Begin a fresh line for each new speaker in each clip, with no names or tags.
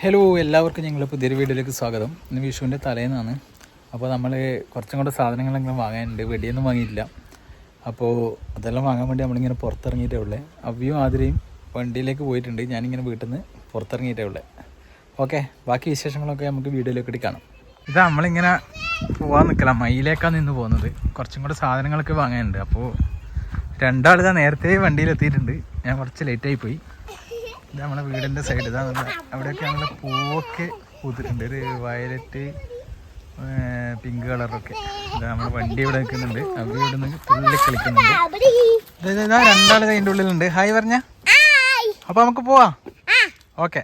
Hello എല്ലാവർക്കും ഞങ്ങൾ പുതിയൊരു വീഡിയോയിലേക്ക് സ്വാഗതം. ഇന്ന് വിഷുവിന്റെ തലേന്നാണ്. അപ്പോൾ നമ്മൾ കുറച്ചും കൂടെ സാധനങ്ങളെങ്കിലും വാങ്ങാനുണ്ട്. വെടിയൊന്നും വാങ്ങിയില്ല അപ്പോൾ അതെല്ലാം വാങ്ങാൻ വേണ്ടി നമ്മളിങ്ങനെ പുറത്തിറങ്ങിയിട്ടേ ഉള്ളേ. അവ്യും ആതിരയും വണ്ടിയിലേക്ക് പോയിട്ടുണ്ട്. ഞാനിങ്ങനെ വീട്ടിൽ നിന്ന് പുറത്തിറങ്ങിയിട്ടേ ഉള്ളേ. ഓക്കെ ബാക്കി വിശേഷങ്ങളൊക്കെ നമുക്ക് വീഡിയോയിലേക്ക് ഇടി കാണാം. ഇത് നമ്മളിങ്ങനെ പോകാൻ നിൽക്കില്ല മയിലേക്കാണ് നിന്ന് പോകുന്നത്. കുറച്ചും കൂടെ സാധനങ്ങളൊക്കെ വാങ്ങാനുണ്ട്. അപ്പോൾ രണ്ടാൾ ഞാൻ നേരത്തെ വണ്ടിയിലെത്തിയിട്ടുണ്ട്. ഞാൻ കുറച്ച് ലേറ്റായി പോയി. ഇത് നമ്മളെ വീടിന്റെ സൈഡ് ഇതാ നമ്മളെ അവിടെയൊക്കെ നമ്മളെ പൂവൊക്കെ പൂത്തിട്ടുണ്ട്. ഒരു വയലറ്റ് പിങ്ക് കളറൊക്കെ ഇതാ നമ്മളെ വണ്ടി ഇവിടെ നിൽക്കുന്നുണ്ട്. അവർ ഇവിടെ നിന്ന് തുള്ളി കളിക്കുന്നുണ്ട്. ഇതാ, രണ്ടാൾ അതിന്റെ ഉള്ളിലുണ്ട്. ഹായ് പറഞ്ഞ? അപ്പോൾ നമുക്ക് പോവാം. ഓക്കെ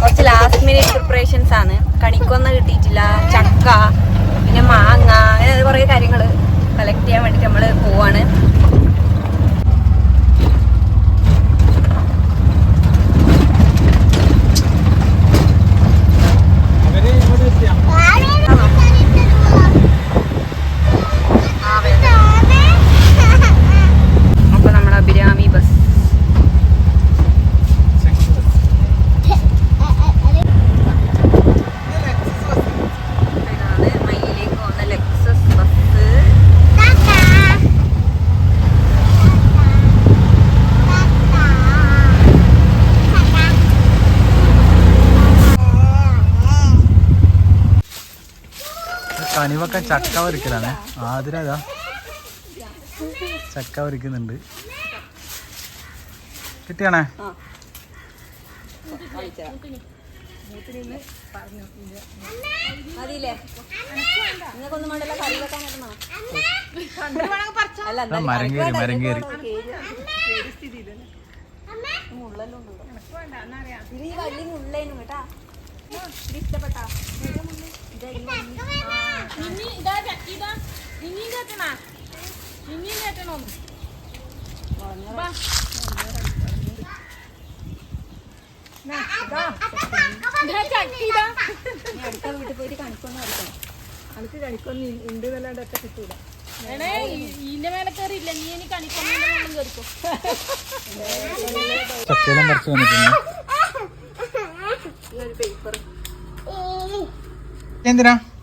കുറച്ച് ലാസ്റ്റ് മിനിറ്റ് പ്രിപ്പറേഷൻസ് ആണ്. കണിക്കൊന്ന കിട്ടിയിട്ടില്ല ചക്ക പിന്നെ മാങ്ങ അങ്ങനെ കുറേ കാര്യങ്ങൾ കളക്ട് ചെയ്യാൻ വേണ്ടിയിട്ട് നമ്മൾ പോവാണ്.
കനിവൊക്കെ ചക്ക പൊരിക്കലാണ് ആതിര ഇതാ. ചക്ക പൊരിക്കുന്നുണ്ട് കിട്ടിയാണേ? മരം കയറി മരം കയറി.
മുള്ളെല്ലാം ഉണ്ട് ഇത് കേട്ടാ ഇത് ഇത് അടുത്ത വീട്ടിൽ പോയിട്ട് കണിക്കൊന്നും അടിക്കണം.
വന്നിട്ടുണ്ട് എന്തിനാ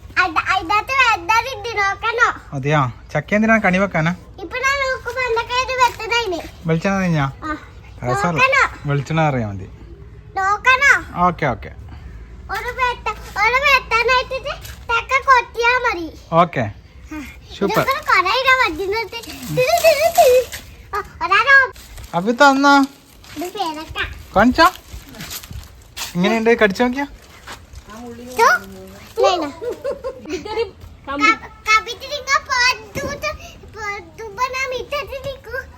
അതെയാ? ചക്ക എന്തിനാ കണി വെക്കാനാ? വെളിച്ചെണ്ണ രസമല്ല വെളിച്ചെണ്ണ അറിയാ മതി ഓക്കെ ഓക്കെ. ഓക്കെ. സൂപ്പർ. അപ്പൊ തന്നാ? കാണിച്ചാ? ഇങ്ങനെയുണ്ട് കടിച്ചു നോക്കിയാ?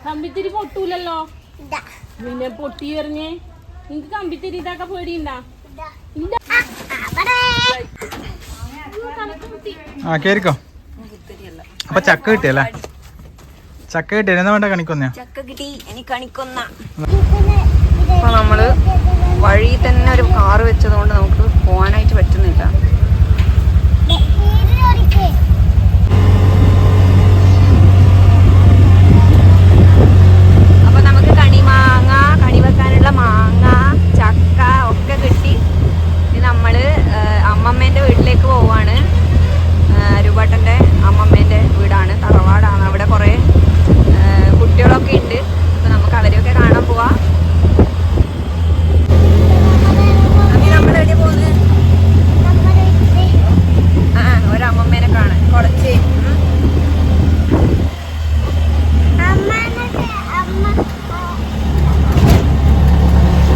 കമ്പിത്തിരി പൊട്ടൂലല്ലോ? പിന്നെ പൊട്ടി എറിഞ്ഞേ. നിങ്ങക്ക് കമ്പിത്തിരി ഇതാക്കാൻ പേടിയുണ്ടാ.
ആ,
കേറിക്കോ. അപ്പൊ ചക്ക കിട്ടിയല്ലേ? ചക്ക കിട്ടിയ എന്നാ വേണ്ട കണിക്കൊന്നയാ?
ചക്ക കിട്ടി. എനിക്ക് കണിക്കൊന്ന. അപ്പൊ നമ്മൾ വഴി തന്നെ ഒരു കാറ് വെച്ചതുകൊണ്ട് നമുക്ക് പോകാനായിട്ട് പറ്റുന്നില്ല
ദേ, ഇതിലൊരിക്കേ.
അപ്പൊ നമുക്ക് കണിമാങ്ങ കണി വെക്കാനുള്ള മാങ്ങ ചക്ക ഒക്കെ കിട്ടി ഇനി നമ്മൾ ആ, അമ്മമ്മേന്റെ വീട്ടിലേക്ക് പോവാണ് ആ, രൂപാട്ടന്റെ അമ്മമ്മേന്റെ വീടാണ് തറവാടാണ് അവിടെ കുറെ കുട്ടികളൊക്കെ ഉണ്ട് അപ്പൊ നമുക്ക് അവരെയൊക്കെ കാണാൻ പോവാ അമ്മി നമ്മൾ എവിടെ പോകുന്നത്
നമ്മുടെ ഇത്.
ആ ഒരമ്മമ്മേനെ കാണാൻ കുറച്ച്
അമ്മേനൊക്കെ അമ്മ ആ,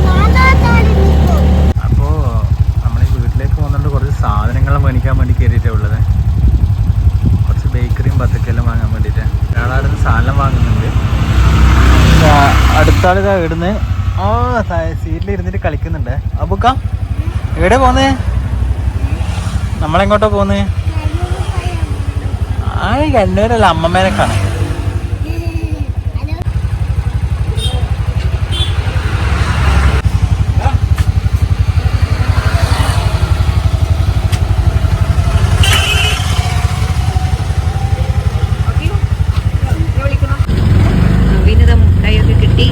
നാദാത്താടി നിൽക്കും.
അപ്പോ നമ്മൾ ഈ വീട്ടിലേക്ക് പോകുന്നുണ്ട് കുറച്ച് സാധനങ്ങൾ മേടിക്കാൻ വേണ്ടി കയറിയിട്ടേ ഉള്ളത് കുറച്ച് ബേക്കറിയും പത്തക്കെല്ലാം വാങ്ങാൻ വേണ്ടിയിട്ട് ഒരാളായിരുന്നു സാധനം വാങ്ങുന്നുണ്ട് അടുത്താളിതാ ആ സീറ്റിൽ ഇരുന്നിട്ട് കളിക്കുന്നുണ്ട്. അബുക്ക എവിടെ പോന്നേ? നമ്മളെങ്ങോട്ടാ പോന്നേ? ആ കണ്ണൂരല്ല അമ്മമ്മേനെ കാണാൻ
വിനിത മുട്ടായി ഒക്കെ കിട്ടി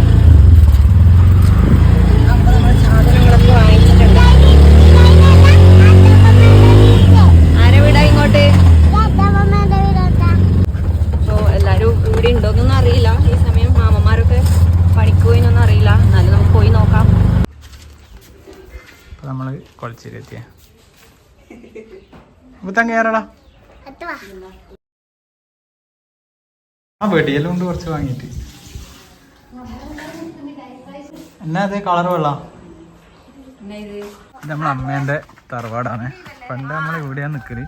അപ്പൊ നമ്മൾ
നമ്മൾ കൊളച്ചേരി എത്തിയ മുത്തം കയറടാ ആ വെടിയെല്ലാം ഉണ്ട് കുറച്ച് വാങ്ങിയിട്ട്. എന്നാ അതെ കളർ വെള്ള? ഇത് നമ്മളെ അമ്മേന്റെ തറവാടാണ്. പണ്ട് നമ്മൾ ഇവിടെയാ നിൽക്കൽ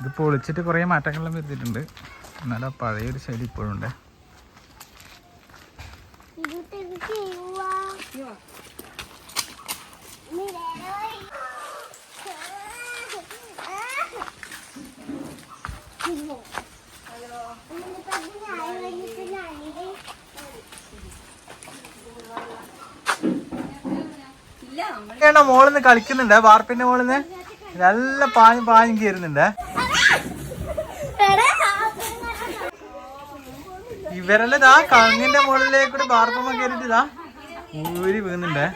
ഇത് പൊളിച്ചിട്ട് കുറേ മാറ്റങ്ങളെല്ലാം വരുത്തിയിട്ടുണ്ട്. എന്നാലും പഴയൊരു ശൈലി ഇപ്പോഴും
ഇത് ചെയ്യുവാ നീ വേറെ വഴി. ഇന്നിപ്പോ ഞാൻ വന്നിട്ട് ഞാനിത്
ഏണ്ട മോളിന്ന് കളിക്കുന്നുണ്ട്. വാർപ്പിന്റെ മോളിന്ന് നല്ല പാഞ്ഞ് പാഞ്ഞ് കയറുന്നുണ്ട് ഇവരെല്ലാം ഇതാ കങ്ങിന്റെ മുകളിലേക്ക് കൂടി വാർപ്പമ്മ കയറിട്ട് ഇതാ ഊരി വീഴുന്നുണ്ട്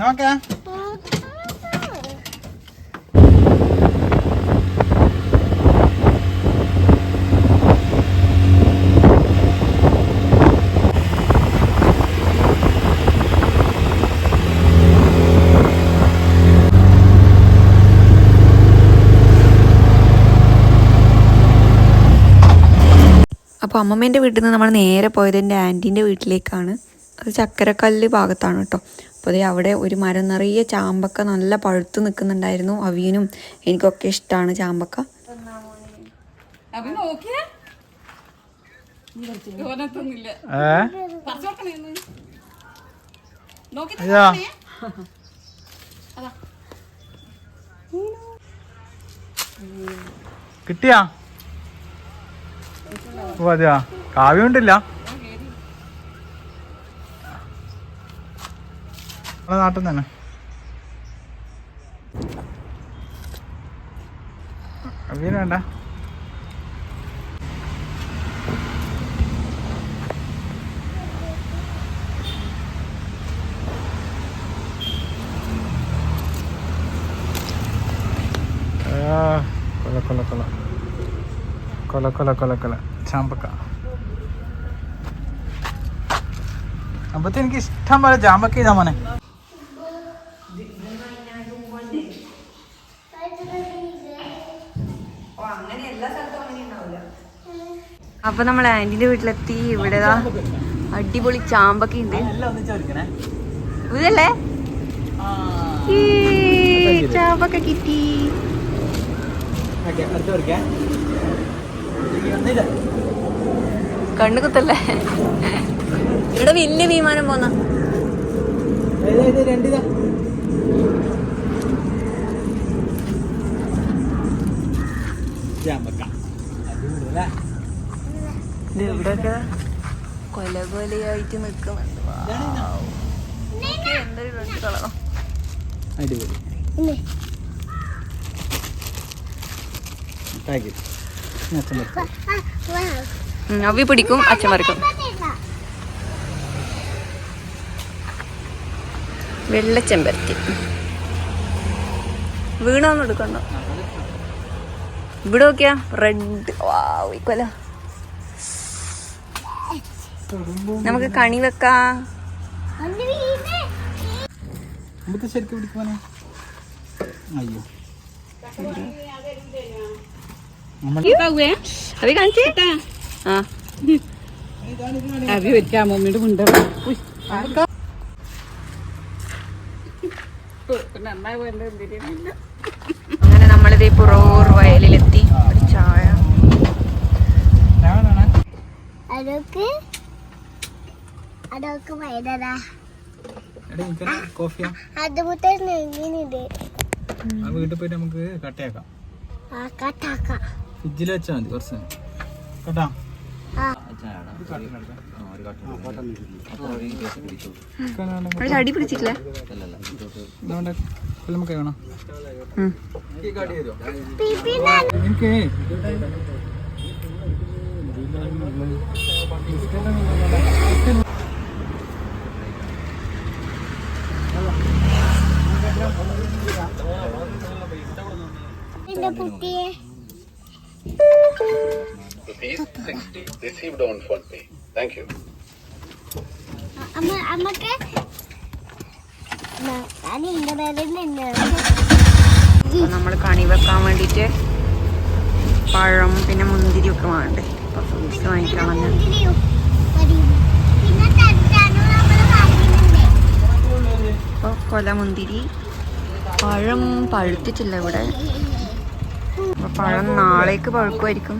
നോക്കേ.
അപ്പോൾ അമ്മമ്മേന്റെ വീട്ടിൽ നിന്ന് നമ്മൾ നേരെ പോയത് എന്റെ ആന്റീന്റെ വീട്ടിലേക്കാണ്. അത് ചക്കരക്കല്ല് ഭാഗത്താണ് കേട്ടോ. അപ്പോൾ അതേ അവിടെ ഒരു മരം നിറയെ ചാമ്പക്ക നല്ല പഴുത്ത് നിൽക്കുന്നുണ്ടായിരുന്നു. അവിയനും എനിക്കൊക്കെ ഇഷ്ടമാണ് ചാമ്പക്ക.
അപ്പൊ നോക്കിയേ ഓനത്തൊന്നുമില്ല
ഏ
പറിച്ചു നോക്കണേന്ന് നോക്കി
അയ്യാ കിട്ടിയാ ഓ അതെയാ? കാവ്യമുണ്ടില്ല? ഉണ്ടില്ല നാട്ടിൽ തന്നെ. കാവ്യം വേണ്ട ആ, കൊല കൊല കൊല കൊല കൊല കൊല കൊല. ചാമ്പക്ക. അപ്പത്തെ എനിക്ക് ഇഷ്ടം പോലെ ചാമ്പക്ക ചെയ്താ മോനെ.
അപ്പൊ നമ്മൾ ആന്റിന്റെ വീട്ടിലെത്തി. ഇവിടെ അടിപൊളി ചാമ്പക്ക ഉണ്ട്. ഇതല്ലേ? ചാമ്പക്ക കിട്ടി.
അടുത്ത്
കണ്ണു കുത്തല്ലേ? ഇവിടെ വലിയ വിമാനം പോന്ന. ഇവിടെയൊക്കെ കൊല കൊലയായിട്ട് നിൽക്കുന്നുണ്ട് എന്തൊരു രണ്ട് കളറോ
അടിപൊളി.
ഇന്ന്
താങ്ക് യു അച്ഛൻ.
അവി പിടിക്കും അച്ഛൻ മറിക്കും
വെള്ളച്ചെമ്പരത്തി.
വെള്ള ചെമ്പരത്തി വീണോന്ന് എടുക്കണ്ട? ഇവിടെ നോക്കിയാ റെഡ് വാവ് കൊല നമുക്ക് കണി വെക്കാം.
ശരിക്കും പിടിക്കുവാനോ. അയ്യോ.
അവി കാണിച്ചേ. ആ.
അവി വെച്ചാ മമ്മിയുടെ മുണ്ട
അങ്ങനെ നമ്മളിത് പുറവൂർ വയലിലെത്തി. ഒരു ചായ.
ഞാനാണ്
അതൊക്കെ അതൊക്കെ വൈകുന്നേരാ
എടാ എനിക്കൊരു കോഫിയാ?
അത് മുട്ട നെങ്ങിനുണ്ട്
ആ വീട്ടിൽ പോയിട്ട് നമുക്ക് കട്ടയാക്കാം.
കട്ടാക്ക.
ഫ്രിഡ്ജിൽ വെച്ചാൽ മതി കുറച്ച് കേട്ടാ?
പിടിച്ചിട്ടില്ല.
പിപ്പിനെ
എനിക്ക്
എന്റെ കുട്ടിയെ
rupees 60 received on phone pay. Thank you.
അമ്മ
അമ്മയ്ക്ക് നമ്മൾ കണി വെക്കാൻ വേണ്ടിയിട്ട് പഴം പിന്നെ മുന്തിരി ഒക്കെ വേണ്ടേ അപ്പൊ ഫ്രൂട്ട്സ് വാങ്ങിക്കാൻ വന്നു. അപ്പോൾ കൊല മുന്തിരി പഴം പഴുത്തിട്ടില്ല ഇവിടെ. പഴം നാളേക്ക് പഴുക്കുമായിരിക്കും.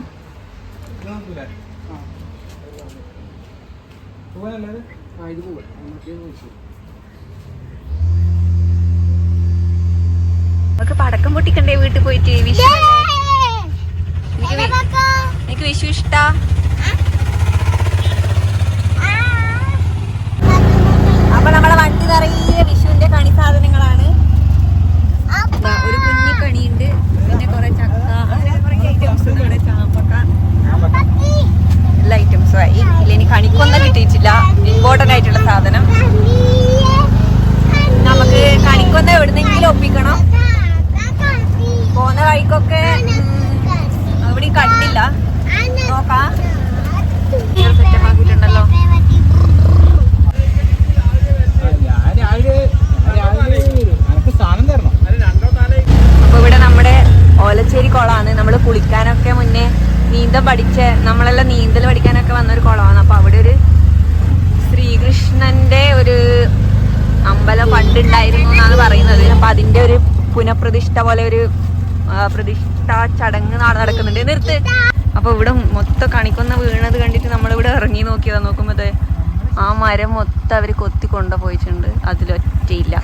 നമുക്ക് പടക്കം പൊട്ടിക്കണ്ടേ വീട്ടിൽ പോയിട്ട് വിഷു എനിക്ക് വി- എനിക്ക് വിഷു ഇഷ്ടാ അപ്പൊ നമ്മളെ വണ്ടി നിറയെ വിഷുവിന്റെ കണി സാധനങ്ങളാണ് ദാ ഒരു കുഞ്ഞി കണിയുണ്ട് പിന്നെ കുറെ ചക്ക അങ്ങനെ കുറെ ഐറ്റംസ് കുറെ ചാമ്പക്ക എല്ലാ ഐറ്റംസും ആയി ഇല്ല ഇനി കണിക്കൊന്നും കിട്ടിയിട്ടില്ല ഇമ്പോർട്ടന്റ് ആയിട്ടുള്ള സാധനം നമുക്ക് കണിക്കൊന്ന എവിടുന്നെങ്കിലും ഒപ്പിക്കണം പോകുന്ന വഴിക്കൊക്കെ ഉം, എവിടെയും കണ്ടില്ല നോക്കാം സെറ്റപ്പ് ആക്കിയിട്ടുണ്ടല്ലോ
എനിക്ക് സാധനം തരണം
അപ്പൊ ഇവിടെ നമ്മുടെ ഓലച്ചേരി കുളമാണ് നമ്മൾ കുളിക്കാനൊക്കെ മുന്നേ നീന്തം പഠിച്ച നമ്മളെല്ലാം നീന്തൽ പഠിക്കാനൊക്കെ വന്ന ഒരു കുളമാണ്. അപ്പൊ അവിടെ ഒരു ശ്രീകൃഷ്ണന്റെ ഒരു അമ്പലം പണ്ടുണ്ടായിരുന്നു എന്നാണ് പറയുന്നത്. അപ്പൊ അതിന്റെ ഒരു പുനഃപ്രതിഷ്ഠ പോലെ ഒരു പ്രതിഷ്ഠ ചടങ്ങ് നാളെ നടക്കുന്നുണ്ട്. നിർത്ത്. അപ്പൊ ഇവിടെ മൊത്തം കണിക്കൊന്ന വീണത് കണ്ടിട്ട് നമ്മളിവിടെ ഇറങ്ങി നോക്കിയതാ. നോക്കുമ്പോ ദേ ആ മരം മൊത്തം അവർ കൊത്തി കൊണ്ടുപോയിട്ടുണ്ട്. അതിലൊറ്റയില്ല.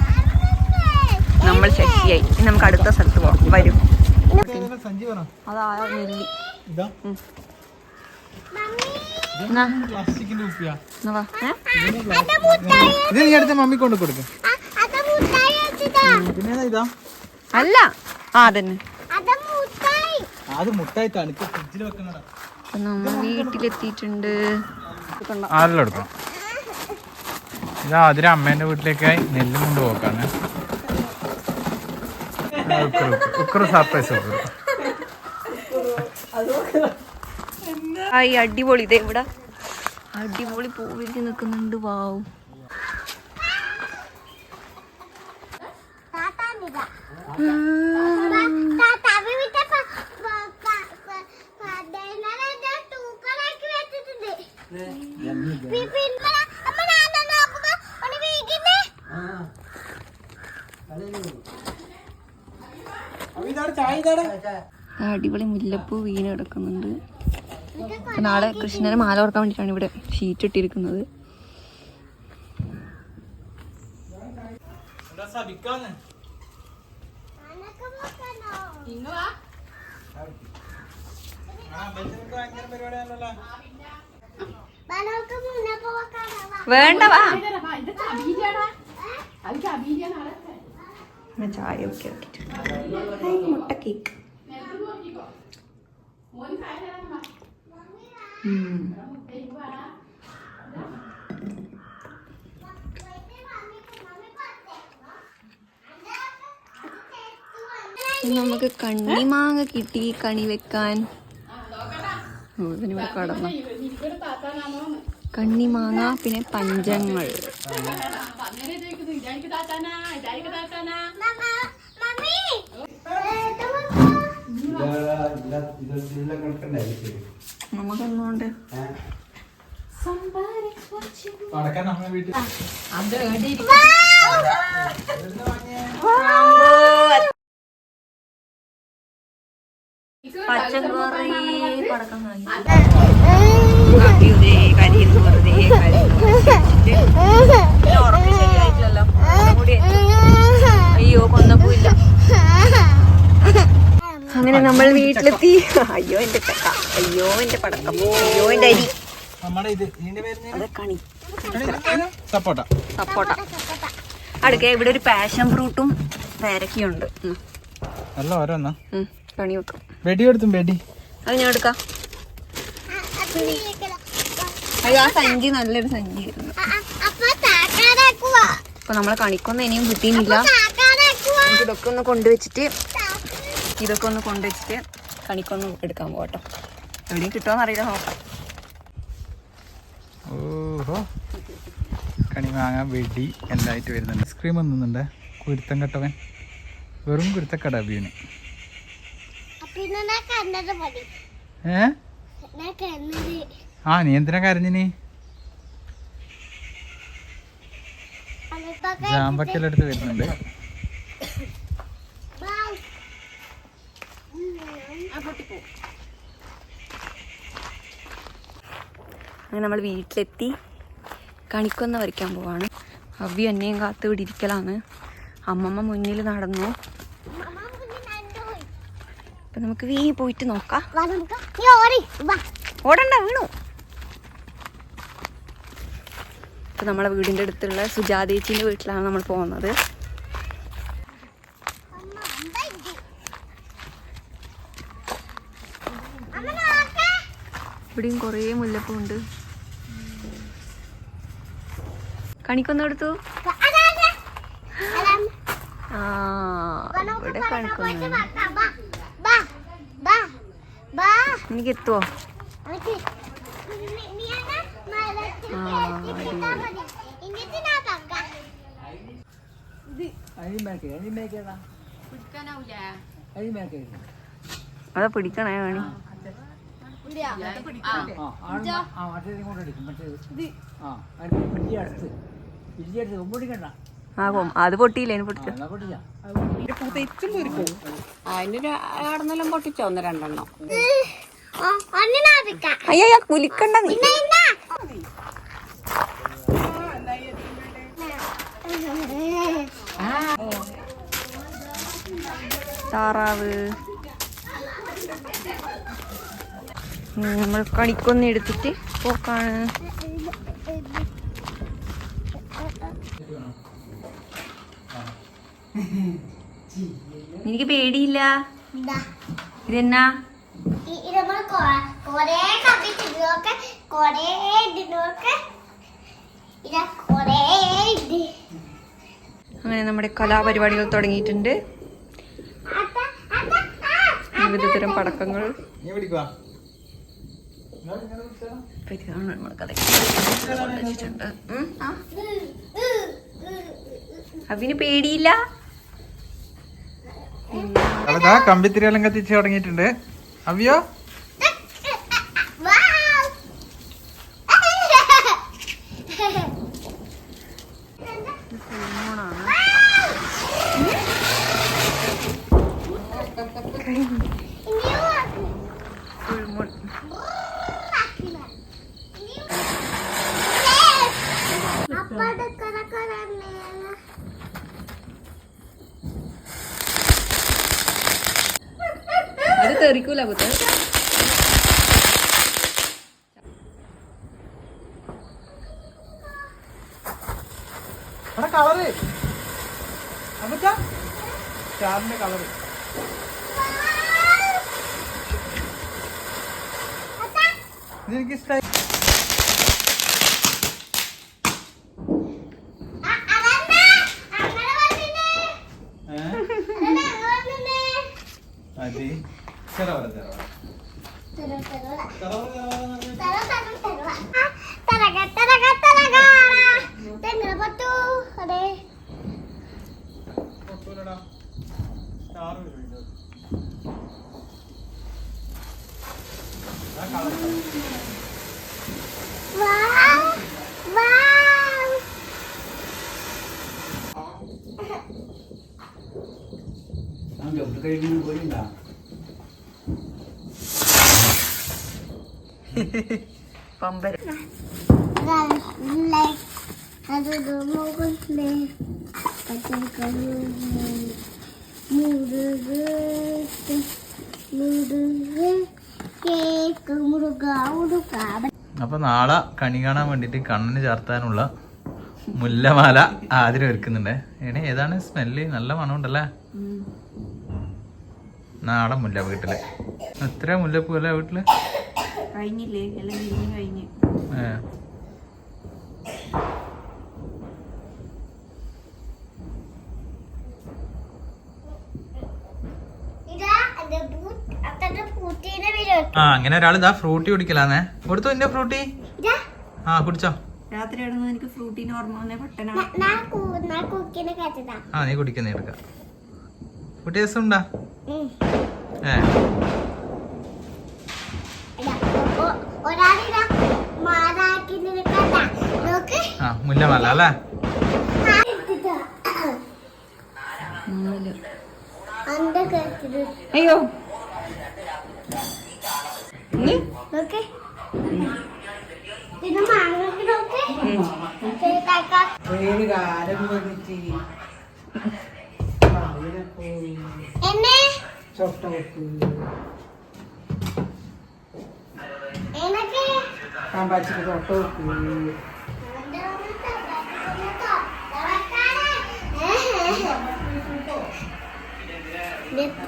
നമ്മൾ ശക്തിയായി നമുക്ക് അടുത്ത സ്ഥലത്ത് പോവാം. വരും. അതാ നെല്ലി.
ഇതാ. പ്ലാസ്റ്റിക്കിന്റെ? ഇത് നീ അടുത്ത മമ്മി കൊണ്ട് കൊടുക്കും.
അത് മുട്ടായി വെച്ചിട്ടാ
പിന്നെ ഇതാ?
അല്ല. ആ തന്നെ
അത് മുട്ടായി
തണുത്ത് ഫ്രിഡ്ജിൽ വെക്കണടാ
നമ്മൾ വീട്ടിലെത്തിയിട്ടുണ്ട്.
ആരെല്ലാം എടുക്കണം? ഇതാ അതിര അമ്മേന്റെ വീട്ടിലേക്കായി നെല്ലും കൊണ്ട് പോക്കാണ്. ഉക്കറ് സർപ്രൈസ് കൊടുക്കും
ഈ അടിപൊളി. ഇതേ ഇവിടെ അടിപൊളി പൂവിരിച്ച് നിൽക്കുന്നുണ്ട്. വാവും.
താത്താനിതാ
അടിപൊളി മുല്ലപ്പൂ വീണ് കിടക്കുന്നുണ്ട്. നാളെ കൃഷ്ണനെ മാല ഓർക്കാൻ വേണ്ടിയിട്ടാണ് ഇവിടെ ഷീറ്റ് ഇട്ടിരിക്കുന്നത്. വേണ്ട വാ. ചായ ഒക്കെ ആക്കിയിട്ടുണ്ട്. ഹായ്, മുട്ട കേക്ക് നമുക്ക് കണ്ണിമാങ്ങ കിട്ടി കണി വെക്കാൻ. ഓ, ഇതിനിവിടെ കടന്നു. കണ്ണിമാങ്ങ പിന്നെ പഞ്ചങ്ങൾ.
താത്താനാ
നമുക്കൊന്നുകൊണ്ട്
പടക്കാൻ നമ്മളെ വീട്ടിൽ
പച്ചക്കറി പടക്കം വാങ്ങി. കരിയുന്നു വെറുതെ കരിയുന്നു കൂടി അയ്യോ കൊന്നപ്പൂല്ല അങ്ങനെ നമ്മൾ വീട്ടിലെത്തി അയ്യോ എന്റെ ചക്ക. അയ്യോ എന്റെ പടക്കം. അയ്യോ എന്റെ അരി.
സപ്പോട്ട.
സപ്പോട്ട. അടുക്ക ഇവിടെ ഒരു പാഷൻ ഫ്രൂട്ടും പേരക്കയുണ്ട്. ഉണ്ട്
നല്ല ഓരോന്നാ.
കണി വെക്കാം.
വെടി എടുത്തും വെടി.
അത് ഞാൻ എടുക്കാം. അയ്യോ ആ സഞ്ചി നല്ലൊരു സഞ്ചി.
അപ്പൊ
നമ്മളെ കണിക്കൊന്നും ഇനിയും കിട്ടിയില്ല. ഇതൊക്കെ ഒന്ന് കൊണ്ടുവച്ചിട്ട് ഇതൊക്കെ ഒന്ന് കൊണ്ടുവച്ചിട്ട് കണിക്കൊന്ന് എടുക്കാൻ പോകട്ടോ. എവിടെയും കിട്ടുമോ അറിയില്ല നോക്കാം.
ഓഹോ. കണിമാങ്ങ വെടി എല്ലായിട്ട് വരുന്നുണ്ട്? ഐസ്ക്രീം ഒന്നുന്നുണ്ട് കുരുത്തം കെട്ടവൻ. വെറും കുരുത്തക്കട അബിയുന്. ഏ? ആ നീ എന്തിനാ കരഞ്ഞിനി? ജാമ്പക്കെല്ലാം എടുത്ത് വരുന്നുണ്ട്.
അങ്ങനെ നമ്മൾ വീട്ടിലെത്തി. കണിക്കൊന്ന വരയ്ക്കാൻ പോവാണ്. അവ്യ എന്നെയും കാത്തു വിടിരിക്കലാണ് അമ്മമ്മ മുന്നിൽ നടന്നു. അപ്പൊ നമുക്ക് വീ പോയിട്ട് നോക്കാം. ഓടണ്ട വീണു. ഇപ്പൊ നമ്മളെ വീടിന്റെ അടുത്തുള്ള സുജാതേച്ചിന്റെ വീട്ടിലാണ് നമ്മൾ പോകുന്നത്
അമ്മ എന്താ ഇത് അമ്മ നോക്കേ
ഇവിടെയും കുറേ മുല്ലപ്പൂ ഉണ്ട് കണിക്കൊന്ന എടുത്തു ആ ഇവിടെ കണിക്കൊന്ന എനിക്ക് എത്തുവോ?
അതാ പിടിക്കണേ മരത്തിൽ
ആ, ആ. ആകും അത് പൊട്ടിയില്ല? അതിന് പൊട്ടിച്ചു?
അതിന് ആടുന്നെല്ലാം പൊട്ടിച്ചോ? ഒന്ന് രണ്ടെണ്ണം.
അയ്യോ കുലിക്കണ്ട നീ.
ഇന്ന, ഇന്ന.
താറാവ്. നമ്മൾ കണിക്കൊന്ന് എടുത്തിട്ട് പോക്കാണ്. എനിക്ക് പേടിയില്ല.
ഇതാ.
ഇതെന്നാ അങ്ങനെ നമ്മുടെ കലാപരിപാടികൾ തുടങ്ങിയിട്ടുണ്ട്.
വിവിധ
തരം പടക്കങ്ങൾ. ഇതാണ് നമ്മൾ. അവന് പേടിയില്ല
കമ്പിത്തിരി കമ്പിത്തിരിയെല്ലാം കത്തിച്ച് തുടങ്ങിയിട്ടുണ്ട് അവ്യോ
അത് തെറിക്കൂല കുത്ത്.
കളറ്. സ്റ്റാറിന്റെ കളറ്. ഇതെനിക്ക് ഇഷ്ടമായി
അതന്നെ അങ്ങനെ വന്നിനെ അതന്നെ അങ്ങനെ വന്നിനെ
അതെ ചെറവറ ചെറവറ
തര തര തര തര തര തരക തരക തരക തെങ്ങ പത്തു അതെ
സ്റ്റാർ
വാവ് വാവ്.
പമ്പരം.
ഗല്ലേ അത് മുകളിലെ പച്ചക്കറി മുരുക
അപ്പൊ നാളെ കണി കാണാൻ വേണ്ടിട്ട് കണ്ണിന് ചേർത്താനുള്ള മുല്ലമാല ആദ്യം ഒരുക്കുന്നുണ്ട്. ഏണേ ഏതാണ് സ്മെല്ല്? നല്ല മണമുണ്ടല്ലേ? നാളെ മുല്ല വീട്ടിൽ എത്ര മുല്ലപ്പൂ അല്ലേ വീട്ടിൽ?
കഴിഞ്ഞില്ലേ? എല്ലാം കഴിഞ്ഞു കഴിഞ്ഞ്.
ഏ.
ഇതാ അത് പൂട്ട് അത്തന്റെ പൂട്ടീനെ വരും
ആ അങ്ങനെ ഒരാൾ ഇതാ ഫ്രൂട്ടി കുടിക്കലാന്നേ. കൊടുത്തു എന്റെ ഫ്രൂട്ടി? ആ കുടിച്ചോ.
രാത്രി എനിക്ക് ഫ്രൂട്ടി ഓർമ്മ പെട്ടെന്ന്
ആ നീ കുടിക്കുന്ന എടുക്കാം. കുട്ടി രസം ഉണ്ടാ ഏ. ആ മുല്ലമല്ല അല്ലേ?
അയ്യോ.
നോക്ക് പിന്നെ മാങ്ങക്ക് നോക്ക് കേക്കാ എന്നെ എനക്ക്
കാമ്പാച്ചിക്ക് തൊട്ട വെക്കൂ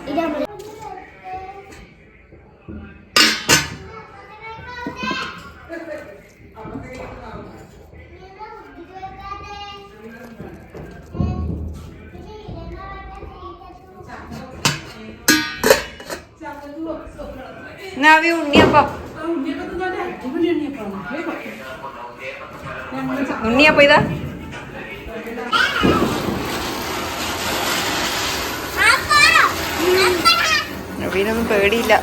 ഇതാ
നവി ഉണ്ണിയപ്പം. ഉണ്ണിയപ്പം ഇതാ. നവീനൊന്നും പേടിയില്ല.